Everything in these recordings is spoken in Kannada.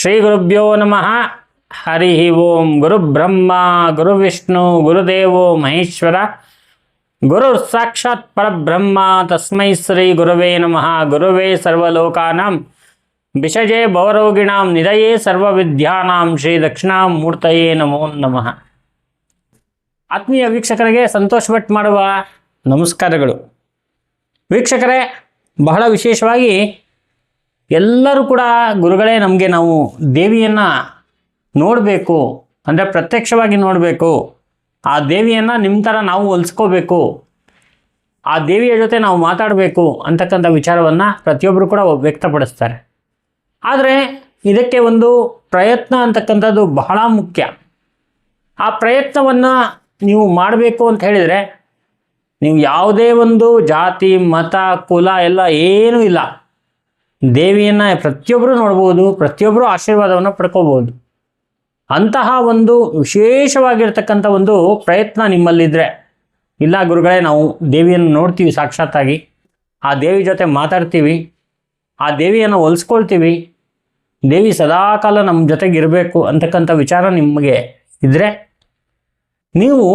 ಶ್ರೀ ಗುರುಭ್ಯೋ ನಮಃ. ಹರಿ ಓಂ ಗುರು ಬ್ರಹ್ಮ, ಗುರು ವಿಷ್ಣು ಗುರುದೇವೋ ಮಹೇಶ್ವರ. ಗುರು ಸಾಕ್ಷಾತ್ ಪರಬ್ರಹ್ಮ, ತಸ್ಮೈ ಶ್ರೀ ಗುರುವೇ ನಮಃ. ಗುರುವೇ ಸರ್ವಲೋಕಾನಾಂ, ವಿಷಜೇ ಭವರೋಗಿಣಾಂ ನಿಧಯೇ ಸರ್ವವಿದ್ಯಾನಾಂ, ಶ್ರೀ ದಕ್ಷಿಣಾಮೂರ್ತಯೇ ನಮೋ ನಮಃ. ಆತ್ಮೀಯ ವೀಕ್ಷಕರಿಗೆ ಸಂತೋಷ ಭಟ್ ಮಾಡುವ ನಮಸ್ಕಾರಗಳು. ವೀಕ್ಷಕರೇ, ಬಹಳ ವಿಶೇಷವಾಗಿ ಎಲ್ಲರೂ ಕೂಡ ಗುರುಗಳೇ, ನಮಗೆ ನಾವು ದೇವಿಯನ್ನು ನೋಡಬೇಕು, ಅಂದರೆ ಪ್ರತ್ಯಕ್ಷವಾಗಿ ನೋಡಬೇಕು. ಆ ದೇವಿಯನ್ನು ನಿಮ್ಮ ಥರ ನಾವು ಹೊಲಿಸ್ಕೋಬೇಕು. ಆ ದೇವಿಯ ಜೊತೆ ನಾವು ಮಾತಾಡಬೇಕು ಅಂತಕ್ಕಂಥ ವಿಚಾರವನ್ನು ಪ್ರತಿಯೊಬ್ಬರು ಕೂಡ ವ್ಯಕ್ತಪಡಿಸ್ತಾರೆ. ಆದರೆ ಇದಕ್ಕೆ ಒಂದು ಪ್ರಯತ್ನ ಅಂತಕ್ಕಂಥದ್ದು ಬಹಳ ಮುಖ್ಯ. ಆ ಪ್ರಯತ್ನವನ್ನು ನೀವು ಮಾಡಬೇಕು ಅಂತ ಹೇಳಿದರೆ ನೀವು ಯಾವುದೇ ಒಂದು ಜಾತಿ, ಮತ, ಕುಲ ಎಲ್ಲ ಏನೂ ಇಲ್ಲ. ದೇವಿಯನ್ನು ಪ್ರತಿಯೊಬ್ಬರು ನೋಡ್ಬೋದು, ಪ್ರತಿಯೊಬ್ಬರು ಆಶೀರ್ವಾದವನ್ನು ಪಡ್ಕೋಬೋದು. ಅಂತಹ ಒಂದು ವಿಶೇಷವಾಗಿರ್ತಕ್ಕಂಥ ಒಂದು ಪ್ರಯತ್ನ ನಿಮ್ಮಲ್ಲಿದ್ದರೆ ಇಲ್ಲ ಗುರುಗಳೇ, ನಾವು ದೇವಿಯನ್ನು ನೋಡ್ತೀವಿ ಸಾಕ್ಷಾತ್ತಾಗಿ. ಆ ದೇವಿ ಜೊತೆ ಮಾತಾಡ್ತೀವಿ, ಆ ದೇವಿಯನ್ನು ಹೊಲಿಸ್ಕೊಳ್ತೀವಿ. ದೇವಿ ಸದಾಕಾಲ ನಮ್ಮ ಜೊತೆಗೆ ಇರಬೇಕು ಅಂತಕ್ಕಂಥ ವಿಚಾರ ನಿಮಗೆ ಇದ್ದರೆ ನೀವು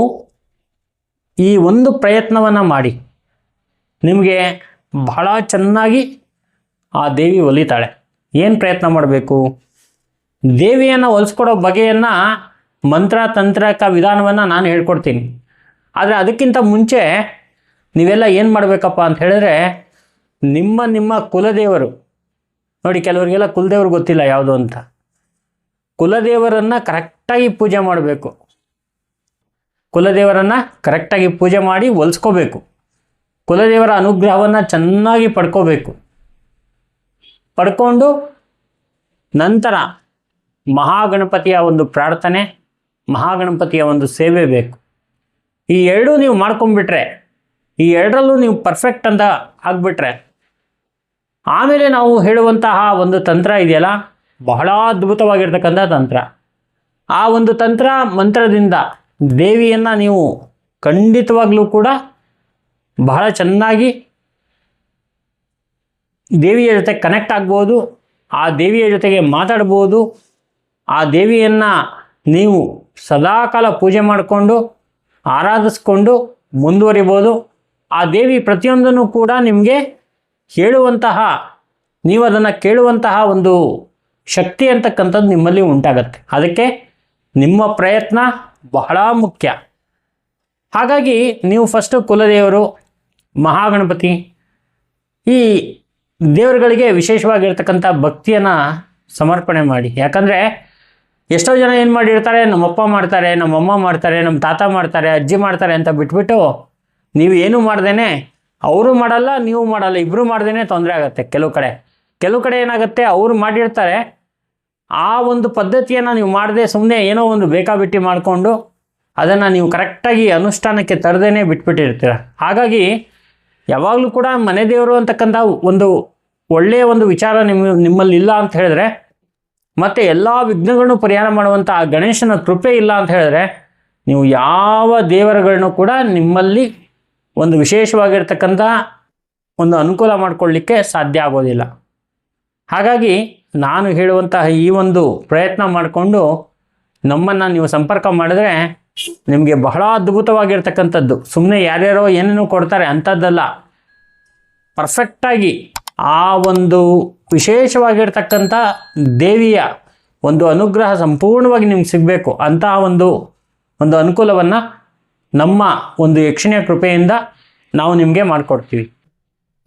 ಈ ಒಂದು ಪ್ರಯತ್ನವನ್ನು ಮಾಡಿ. ನಿಮಗೆ ಬಹಳ ಚೆನ್ನಾಗಿ ಆ ದೇವಿ ಒಲಿತಾಳೆ. ಏನು ಪ್ರಯತ್ನ ಮಾಡಬೇಕು? ದೇವಿಯನ್ನು ಹೊಲಿಸ್ಕೊಡೋ ಬಗೆಯನ್ನು ಮಂತ್ರ ತಂತ್ರಕ ವಿಧಾನವನ್ನು ನಾನು ಹೇಳ್ಕೊಡ್ತೀನಿ. ಆದರೆ ಅದಕ್ಕಿಂತ ಮುಂಚೆ ನೀವೆಲ್ಲ ಏನು ಮಾಡಬೇಕಪ್ಪ ಅಂತ ಹೇಳಿದ್ರೆ ನಿಮ್ಮ ನಿಮ್ಮ ಕುಲದೇವರು. ನೋಡಿ, ಕೆಲವರಿಗೆಲ್ಲ ಕುಲದೇವರು ಗೊತ್ತಿಲ್ಲ ಯಾವುದು ಅಂತ. ಕುಲದೇವರನ್ನು ಕರೆಕ್ಟಾಗಿ ಪೂಜೆ ಮಾಡಬೇಕು. ಕುಲದೇವರನ್ನು ಕರೆಕ್ಟಾಗಿ ಪೂಜೆ ಮಾಡಿ ಒಲಿಸ್ಕೋಬೇಕು. ಕುಲದೇವರ ಅನುಗ್ರಹವನ್ನು ಚೆನ್ನಾಗಿ ಪಡ್ಕೋಬೇಕು. ಪಡ್ಕೊಂಡು ನಂತರ ಮಹಾಗಣಪತಿಯ ಒಂದು ಪ್ರಾರ್ಥನೆ, ಮಹಾಗಣಪತಿಯ ಒಂದು ಸೇವೆ ಬೇಕು. ಈ ಎರಡೂ ನೀವು ಮಾಡ್ಕೊಂಡ್ಬಿಟ್ರೆ, ಈ ಎರಡರಲ್ಲೂ ನೀವು ಪರ್ಫೆಕ್ಟ್ ಅಂತ ಆಗಿಬಿಟ್ರೆ, ಆಮೇಲೆ ನಾವು ಹೇಳುವಂತಹ ಒಂದು ತಂತ್ರ ಇದೆಯಲ್ಲ, ಬಹಳ ಅದ್ಭುತವಾಗಿರ್ತಕ್ಕಂಥ ತಂತ್ರ. ಆ ಒಂದು ತಂತ್ರ ಮಂತ್ರದಿಂದ ದೇವಿಯನ್ನು ನೀವು ಖಂಡಿತವಾಗ್ಲೂ ಕೂಡ ಬಹಳ ಚೆನ್ನಾಗಿ ದೇವಿಯ ಜೊತೆ ಕನೆಕ್ಟ್ ಆಗ್ಬೋದು, ಆ ದೇವಿಯ ಜೊತೆಗೆ ಮಾತಾಡ್ಬೋದು, ಆ ದೇವಿಯನ್ನು ನೀವು ಸದಾಕಾಲ ಪೂಜೆ ಮಾಡಿಕೊಂಡು, ಆರಾಧಿಸ್ಕೊಂಡು ಮುಂದುವರಿಬೋದು. ಆ ದೇವಿ ಪ್ರತಿಯೊಂದನ್ನು ಕೂಡ ನಿಮಗೆ ಹೇಳುವಂತಹ, ನೀವು ಅದನ್ನು ಕೇಳುವಂತಹ ಒಂದು ಶಕ್ತಿ ಅಂತಕ್ಕಂಥದ್ದು ನಿಮ್ಮಲ್ಲಿ ಉಂಟಾಗತ್ತೆ. ಅದಕ್ಕೆ ನಿಮ್ಮ ಪ್ರಯತ್ನ ಬಹಳ ಮುಖ್ಯ. ಹಾಗಾಗಿ ನೀವು ಫಸ್ಟು ಕುಲದೇವರು, ಮಹಾಗಣಪತಿ, ಈ ದೇವರುಗಳಿಗೆ ವಿಶೇಷವಾಗಿರ್ತಕ್ಕಂಥ ಭಕ್ತಿಯನ್ನು ಸಮರ್ಪಣೆ ಮಾಡಿ. ಯಾಕಂದರೆ ಎಷ್ಟೋ ಜನ ಏನು ಮಾಡಿರ್ತಾರೆ, ನಮ್ಮಪ್ಪ ಮಾಡ್ತಾರೆ, ನಮ್ಮಮ್ಮ ಮಾಡ್ತಾರೆ ನಮ್ಮ ತಾತ ಮಾಡ್ತಾರೆ, ಅಜ್ಜಿ ಮಾಡ್ತಾರೆ ಅಂತ ಬಿಟ್ಬಿಟ್ಟು ನೀವು ಏನೂ ಮಾಡ್ದೇನೆ ಅವರು ಮಾಡಲ್ಲ, ನೀವು ಮಾಡಲ್ಲ ಇಬ್ಬರು ಮಾಡ್ದೇ ತೊಂದರೆ ಆಗುತ್ತೆ ಕೆಲವು ಕಡೆ. ಕೆಲವು ಕಡೆ ಏನಾಗುತ್ತೆ, ಅವರು ಮಾಡಿರ್ತಾರೆ, ಆ ಒಂದು ಪದ್ಧತಿಯನ್ನು ನೀವು ಮಾಡದೆ ಸುಮ್ಮನೆ ಏನೋ ಒಂದು ಬೇಕಾಬಿಟ್ಟಿ ಮಾಡಿಕೊಂಡು ಅದನ್ನು ನೀವು ಕರೆಕ್ಟಾಗಿ ಅನುಷ್ಠಾನಕ್ಕೆ ತರದೇನೆ ಬಿಟ್ಬಿಟ್ಟಿರ್ತೀರ. ಹಾಗಾಗಿ ಯಾವಾಗಲೂ ಕೂಡ ಮನೆ ದೇವರು ಅಂತಕ್ಕಂಥ ಒಂದು ಒಳ್ಳೆಯ ಒಂದು ವಿಚಾರ ನಿಮ್ಮ ನಿಮ್ಮಲ್ಲಿ ಇಲ್ಲ ಅಂತ ಹೇಳಿದ್ರೆ, ಮತ್ತು ಎಲ್ಲ ವಿಘ್ನಗಳನ್ನು ಪರಿಹಾರ ಮಾಡುವಂಥ ಆ ಗಣೇಶನ ಕೃಪೆ ಇಲ್ಲ ಅಂತ ಹೇಳಿದ್ರೆ, ನೀವು ಯಾವ ದೇವರುಗಳನ್ನು ಕೂಡ ನಿಮ್ಮಲ್ಲಿ ಒಂದು ವಿಶೇಷವಾಗಿರ್ತಕ್ಕಂಥ ಒಂದು ಅನುಕೂಲ ಮಾಡಿಕೊಳ್ಳಿಕ್ಕೆ ಸಾಧ್ಯ ಆಗೋದಿಲ್ಲ. ಹಾಗಾಗಿ ನಾನು ಹೇಳುವಂತಹ ಈ ಒಂದು ಪ್ರಯತ್ನ ಮಾಡಿಕೊಂಡು ನಮ್ಮನ್ನು ನೀವು ಸಂಪರ್ಕ ಮಾಡಿದ್ರೆ ನಿಮಗೆ ಬಹಳ ಅದ್ಭುತವಾಗಿರ್ತಕ್ಕಂಥದ್ದು. ಸುಮ್ಮನೆ ಯಾರ್ಯಾರೋ ಏನೇನೋ ಕೊಡ್ತಾರೆ ಅಂಥದ್ದಲ್ಲ. ಪರ್ಫೆಕ್ಟಾಗಿ ಆ ಒಂದು ವಿಶೇಷವಾಗಿರ್ತಕ್ಕಂಥ ದೇವಿಯ ಒಂದು ಅನುಗ್ರಹ ಸಂಪೂರ್ಣವಾಗಿ ನಿಮ್ಗೆ ಸಿಗಬೇಕು ಅಂತಹ ಒಂದು ಒಂದು ಅನುಕೂಲವನ್ನು ನಮ್ಮ ಒಂದು ಯಕ್ಷಿಣಿಯ ಕೃಪೆಯಿಂದ ನಾವು ನಿಮಗೆ ಮಾಡಿಕೊಡ್ತೀವಿ.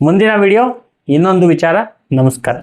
ಮುಂದಿನ ವಿಡಿಯೋ ಇನ್ನೊಂದು ವಿಚಾರ. ನಮಸ್ಕಾರ.